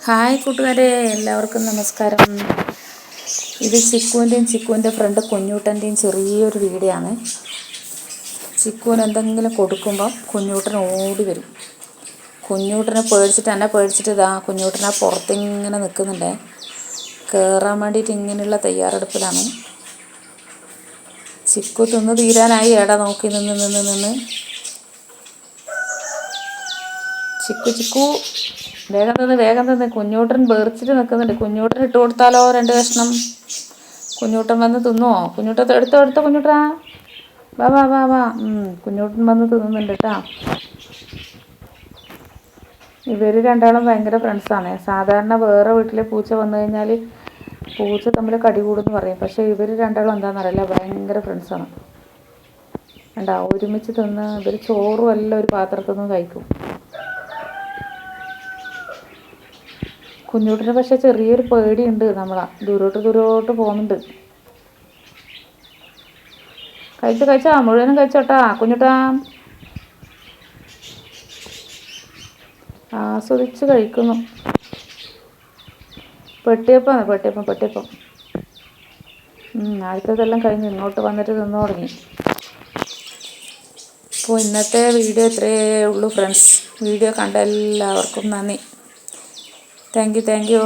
Hi കൂട്ടുകാരെ എല്ലാവർക്കും നമസ്കാരം. ഇത് ചിക്കുവിന്റെയും ചിക്കുവിന്റെ ഫ്രണ്ട് കുഞ്ഞൂട്ടന്റെയും ചെറിയൊരു വീഡിയോ ആണ്. ചിക്കുവിന് എന്തെങ്കിലും കൊടുക്കുമ്പോൾ കുഞ്ഞൂട്ടൻ ഓടി വരും. കുഞ്ഞൂട്ടനെ പേടിച്ചിട്ട് എന്നെ പേടിച്ചിട്ട് ഇതാ കുഞ്ഞൂട്ടനെ പുറത്തിങ്ങനെ നിൽക്കുന്നുണ്ടേ കയറാൻ വേണ്ടിയിട്ട് ഇങ്ങനെയുള്ള തയ്യാറെടുപ്പിലാണ്. ചിക്കു തിന്ന് തീരാനായി. ഏടാ നോക്കി നിന്ന് നിന്ന് നിന്ന്. ചിക്കു ചിക്കു. വേഗം നിന്ന് വേഗം നിന്ന് കുഞ്ഞൂട്ടൻ വേർച്ചിട്ട് നിൽക്കുന്നുണ്ട്. കുഞ്ഞൂട്ടൻ ഇട്ട് കൊടുത്താലോ രണ്ട് കഷ്ണം? കുഞ്ഞൂട്ടൻ വന്ന് തിന്നുവോ കുഞ്ഞൂട്ടൻ എടുത്തോ എടുത്തോ കുഞ്ഞൂട്ടാ. വാ വാ വാ വാ. കുഞ്ഞൂട്ടൻ വന്ന് തിന്നുന്നുണ്ട് കേട്ടാ. ഇവർ രണ്ടാളും ഭയങ്കര ഫ്രണ്ട്സാണ് സാധാരണ വേറെ വീട്ടിലെ പൂച്ച വന്നു കഴിഞ്ഞാൽ പൂച്ച തമ്മിൽ കടി കൂടുമെന്ന് പറയും. പക്ഷേ ഇവർ രണ്ടാളും എന്താണെന്നറിയില്ല ഭയങ്കര ഫ്രണ്ട്സാണ് വേണ്ട ഒരുമിച്ച് തിന്ന് ഇവർ ചോറും എല്ലാം ഒരു പാത്രത്തിൽ നിന്ന് കഴിക്കും. കുഞ്ഞൂട്ടിന് പക്ഷെ ചെറിയൊരു പേടിയുണ്ട്. നമ്മളാ ദൂരോട്ട് ദൂരോട്ട് പോകുന്നുണ്ട്. കഴിച്ചു കഴിച്ചാ. മുഴുവനും കഴിച്ചോട്ടാ കുഞ്ഞുട്ടാ. ആസ്വദിച്ച് കഴിക്കുന്നു. പെട്ടിയപ്പം പെട്ടിയപ്പം പെട്ടിയപ്പം. ഉം, ആദ്യത്തേതെല്ലാം കഴിഞ്ഞ് ഇങ്ങോട്ട് വന്നിട്ട് നിന്ന് തുടങ്ങി. അപ്പോൾ ഇന്നത്തെ വീഡിയോ ഇത്രയേ ഉള്ളൂ ഫ്രണ്ട്സ്. വീഡിയോ കണ്ട എല്ലാവർക്കും നന്ദി. Thank you thank you.